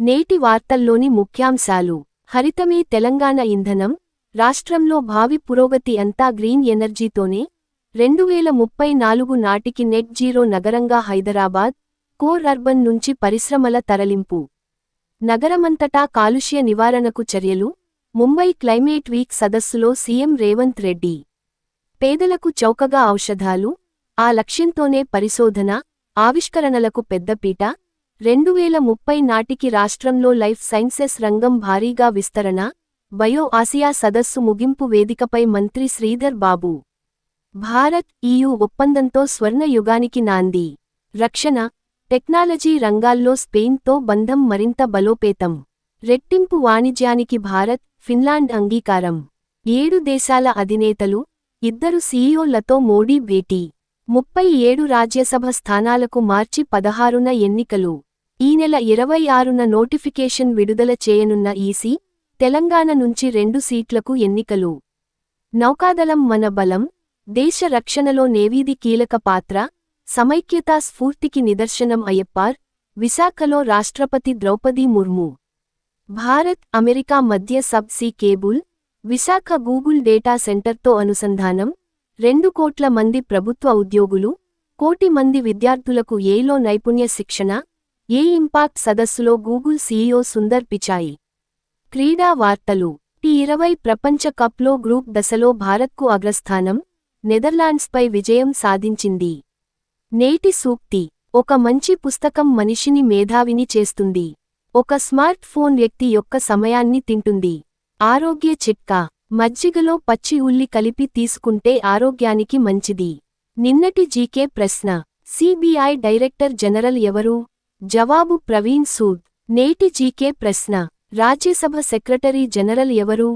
నేటి వార్తల్లోని ముఖ్యాంశాలు. హరితమే తెలంగాణ ఇంధనం రాష్ట్రంలో భావి పురోగతి అంతా గ్రీన్ ఎనర్జీతోనే రెండువేల ముప్పై నాలుగు నాటికి నెట్ జీరో నగరంగా హైదరాబాద్ కోర్ అర్బన్ నుంచి పరిశ్రమల తరలింపు. నగరమంతటా కాలుష్య నివారణకు చర్యలు ముంబై క్లైమేట్ వీక్ సదస్సులో సీఎం రేవంత్ రెడ్డి. పేదలకు చౌకగా ఔషధాలు ఆ లక్ష్యంతోనే పరిశోధన ఆవిష్కరణలకు పెద్దపీట రెండువేల ముప్పై నాటికి రాష్ట్రంలో లైఫ్ సైన్సెస్ రంగం భారీగా విస్తరణ బయో ఆసియా సదస్సు ముగింపు వేదికపై మంత్రి శ్రీధర్ బాబు. భారత్ ఈయు ఒప్పందంతో స్వర్ణ యుగానికి నాంది. రక్షణ టెక్నాలజీ రంగాల్లో స్పెయిన్తో బంధం మరింత బలోపేతం. రెట్టింపు వాణిజ్యానికి భారత్ ఫిన్లాండ్ అంగీకారం. ఏడు దేశాల అధినేతలు ఇద్దరు సీఈఓలతో మోడీ భేటీ. ముప్పై ఏడు రాజ్యసభ స్థానాలకు మార్చి పదహారున ఎన్నికలు. ఈ నెల ఇరవై ఆరున నోటిఫికేషన్ విడుదల చేయనున్న ఈసీ తెలంగాణ నుంచి రెండు సీట్లకు ఎన్నికలు. నౌకాదళం మన బలం దేశ రక్షణలో నేవీది కీలక పాత్ర సమైక్యతా స్ఫూర్తికి నిదర్శనం అయ్యప్పార్ విశాఖలో రాష్ట్రపతి ద్రౌపది ముర్ము. భారత్ అమెరికా మధ్య sub sea cable Visakha Google data సెంటర్తో అనుసంధానం రెండు కోట్ల మంది ప్రభుత్వ ఉద్యోగులు కోటి మంది విద్యార్థులకు ఏలో నైపుణ్య శిక్షణ ఏ ఇంపాక్ట్ సదస్సులో గూగుల్ సీఈఓ సుందర్ పిచాయి? క్రీడా వార్తలు. టీ ఇరవై ప్రపంచ కప్లో గ్రూప్ దశలో భారత్కు అగ్రస్థానం నెదర్లాండ్స్పై విజయం సాధించింది. నేటి సూక్తి. ఒక మంచి పుస్తకం మనిషిని మేధావిని చేస్తుంది. ఒక స్మార్ట్ ఫోన్ వ్యక్తి యొక్క సమయాన్ని తింటుంది. ఆరోగ్య చిట్కా. మజ్జిగలో పచ్చి ఉల్లి కలిపి తీసుకుంటే ఆరోగ్యానికి మంచిది. నిన్నటి జీకే ప్రశ్న. సిబిఐ డైరెక్టర్ జనరల్ ఎవరు? జవాబు ప్రవీణ్ సూద్ నేటి జీకే ప్రశ్న రాజ్యసభ సెక్రటరీ జనరల్ ఎవరు?